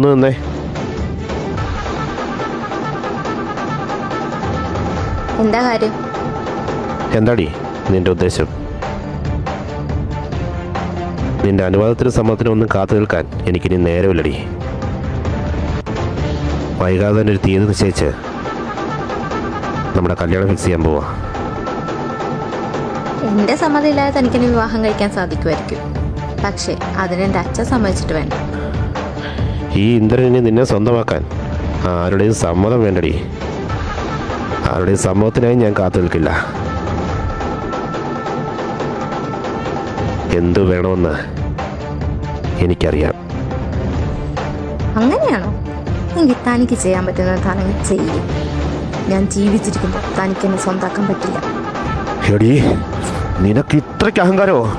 ഒന്ന് നിന്നേ എന്താ കാര്യം? എന്താടി നിന്റെ ഉദ്ദേശം? നിന്റെ അനുവാദത്തിനും സമ്മതത്തിനും ഒന്നും കാത്തു നിൽക്കാൻ എനിക്കിനി നേരമില്ലടി. വൈകാതെ തന്നെ ഒരു തീയതി നിശ്ചയിച്ച് നമ്മുടെ കല്യാണം ഫിക്സ് ചെയ്യാൻ പോവാ. എന്റെ സമ്മതമില്ലാതെ തനിക്കിനി വിവാഹം കഴിക്കാൻ സാധിക്കുമായിരിക്കും. പക്ഷേ അതിനെ എന്റെ അച്ഛൻ സമ്മതിച്ചിട്ട് വേണ്ട ഈ ഇന്ദ്രനെ നിന്നെ സ്വന്തമാക്കാൻ ആരുടെയും സമ്മതം വേണ്ടടി. ആരുടെയും സമ്മതത്തിനായി ഞാൻ കാത്തു നിൽക്കില്ല. എന്തു വേണമെന്ന് എനിക്കറിയാം. അങ്ങനെയാണോ? എങ്കിൽ തനിക്ക് ചെയ്യാൻ പറ്റുന്നത് തനിക്ക് ചെയ്യും. ഞാൻ ജീവിച്ചിരിക്കുമ്പോൾ തനിക്ക് എന്നെ സ്വന്താക്കാൻ പറ്റില്ല. എടി നിനക്ക് ഇത്രയ്ക്ക് അഹങ്കാരമോ?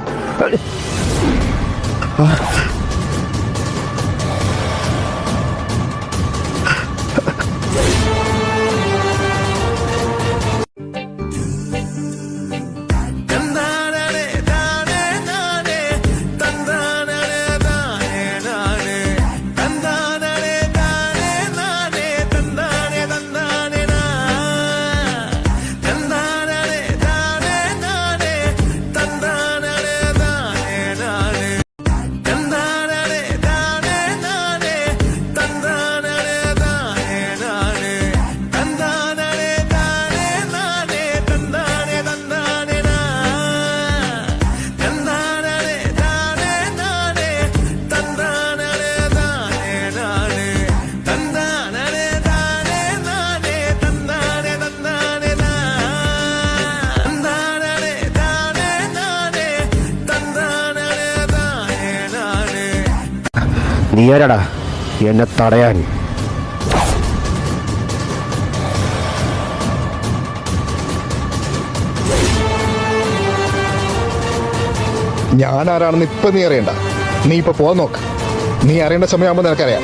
നീ എന്നെ തടയാൻ. ഞാൻ ആരാണെന്ന് ഇപ്പൊ നീ അറിയണ്ട. നീ ഇപ്പൊ പോവാൻ നോക്ക്. നീ അറിയേണ്ട സമയമാകുമ്പോൾ നിനക്കറിയാം.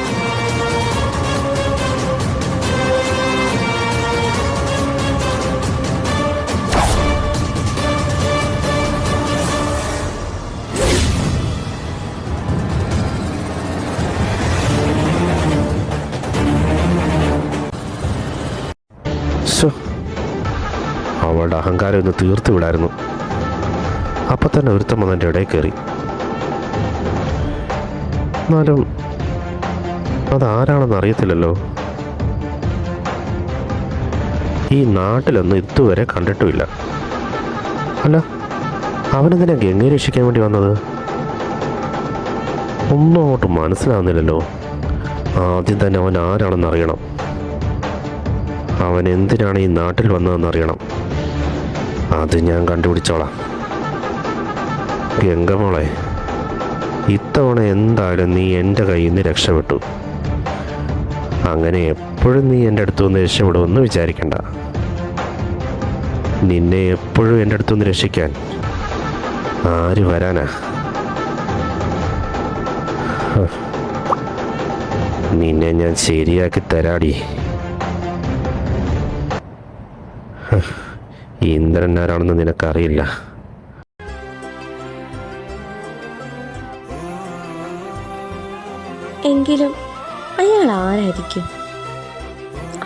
ശ്ശോ. അവളുടെ അഹങ്കാരം ഒന്ന് തീർത്തു വിടായിരുന്നു. അപ്പം തന്നെ ഒരുത്തം വന്ന് എന്റെ ഇടയിൽ കയറി. എന്നാലും അതാരാണെന്ന് അറിയത്തില്ലല്ലോ. ഈ നാട്ടിലൊന്നും ഇതുവരെ കണ്ടിട്ടുമില്ല. അല്ല അവനെന്തിനാ ഗംഗയെ രക്ഷിക്കാൻ വേണ്ടി വന്നത്? ഒന്നും അങ്ങോട്ട് മനസ്സിലാവുന്നില്ലല്ലോ. ആദ്യം തന്നെ അവൻ ആരാണെന്ന് അറിയണം. അവൻ എന്തിനാണ് ഈ നാട്ടിൽ വന്നതെന്ന് അറിയണം. അത് ഞാൻ കണ്ടുപിടിച്ചോളാം. ഗംഗമോളെ ഇത്തവണ എന്തായാലും നീ എന്റെ കയ്യിൽ നിന്ന് രക്ഷപ്പെട്ടു. അങ്ങനെ എപ്പോഴും നീ എന്റെ അടുത്തു നിന്ന് രക്ഷപ്പെടുമെന്ന് വിചാരിക്കണ്ട. നിന്നെ എപ്പോഴും എന്റെ അടുത്തു നിന്ന് രക്ഷിക്കാൻ ആര് വരാനാ. നിന്നെ ഞാൻ ശരിയാക്കി തരാടി. ഇന്ദ്രൻ ആരാണെന്ന് നിനക്കറിയില്ല. എങ്കിലും അയാൾ ആരായിരിക്കും?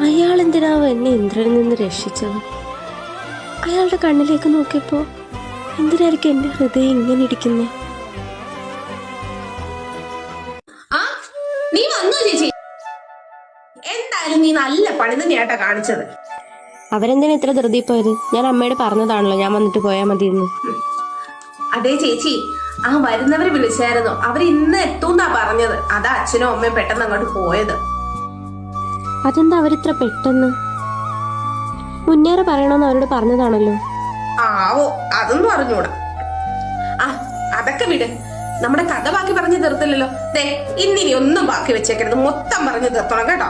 അയാൾ എന്തിനാവും എന്നെ ഇന്ദ്രനിൽ നിന്ന് രക്ഷിച്ചത്? അയാളുടെ കണ്ണിലേക്ക് നോക്കിയപ്പോൾ എന്തിനായിരിക്കും എന്റെ ഹൃദയം ഇങ്ങനെ ഇരിക്കുന്നത് നീ വന്നു ചേച്ചി. എന്തായാലും നീ നല്ല പണി തന്നെയാട്ടാ കാണിച്ചത്. അവരെന്തിനാ ഇത്ര ധൃതി പോയത്? ഞാൻ അമ്മയോട് പറഞ്ഞതാണല്ലോ ഞാൻ വന്നിട്ട് പോയാൽ മതി അതെ ചേച്ചി ആ വരുന്നവര് വിളിച്ചായിരുന്നു. അവർ ഇന്ന് എത്തൂന്നാ പറഞ്ഞത്. അതാ അച്ഛനും അമ്മയും പെട്ടെന്ന് അങ്ങോട്ട് പോയത്. അതെന്താ അവരിത്ര പെട്ടെന്ന്? മുന്നേറെ പറയണമെന്ന് അവരോട് പറഞ്ഞതാണല്ലോ. ആവോ അതൊന്നും അറിഞ്ഞൂടാ. ആ അതൊക്കെ വിട്. നമ്മുടെ കഥ ബാക്കി പറഞ്ഞു തീർത്തില്ലല്ലോ. ദേ ഇന്നിനി ഒന്നും ബാക്കി വെച്ചേക്കരുത്. മൊത്തം പറഞ്ഞു തീർത്തണം കേട്ടോ.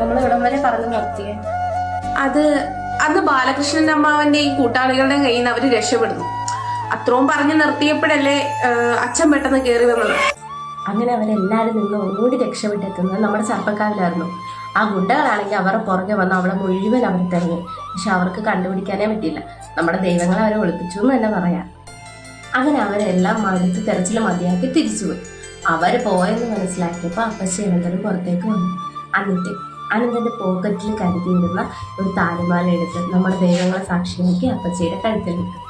നമ്മൾ ഇവിടം വരെ പറഞ്ഞു നിർത്തിയേ. അത് അന്ന് ബാലകൃഷ്ണൻ അമ്മാവന്റെയും കൂട്ടാളികളുടെയും കയ്യിൽ നിന്ന് അവർ രക്ഷപ്പെടുന്നു. അത്രയും പറഞ്ഞു നിർത്തിയപ്പോഴല്ലേ അച്ഛൻ പെട്ടെന്ന് കയറി വന്നത്. അങ്ങനെ അവരെല്ലാരും നിന്ന് ഒന്നുകൂടി രക്ഷപ്പെട്ടെത്തുന്നത് നമ്മുടെ സർപ്പക്കാവിലായിരുന്നു. ആ ഗുണ്ടകളാണെങ്കിൽ അവരുടെ പുറകെ വന്ന് അവളെ മുഴുവൻ അവർ തിരഞ്ഞു പക്ഷെ അവർക്ക് കണ്ടുപിടിക്കാനേ പറ്റിയില്ല. നമ്മുടെ ദൈവങ്ങളെ അവരെ ഒളിപ്പിച്ചു എന്ന് തന്നെ പറയാം. അങ്ങനെ അവരെല്ലാം മടുത്ത് തെരച്ചിൽ മതിയാക്കി തിരിച്ചുപോയി. അവർ പോയെന്ന് മനസ്സിലാക്കിയപ്പോൾ അപ്പച്ചി പുറത്തേക്ക് വന്നു. എന്നിട്ട് അനന്തന്റെ പോക്കറ്റിൽ കരുതിയിരുന്ന ഒരു താലിമാല എടുത്ത് നമ്മുടെ ദൈവങ്ങളെ സാക്ഷിയാക്കി അപ്പച്ചിയുടെ കഴുത്തിലിട്ടു.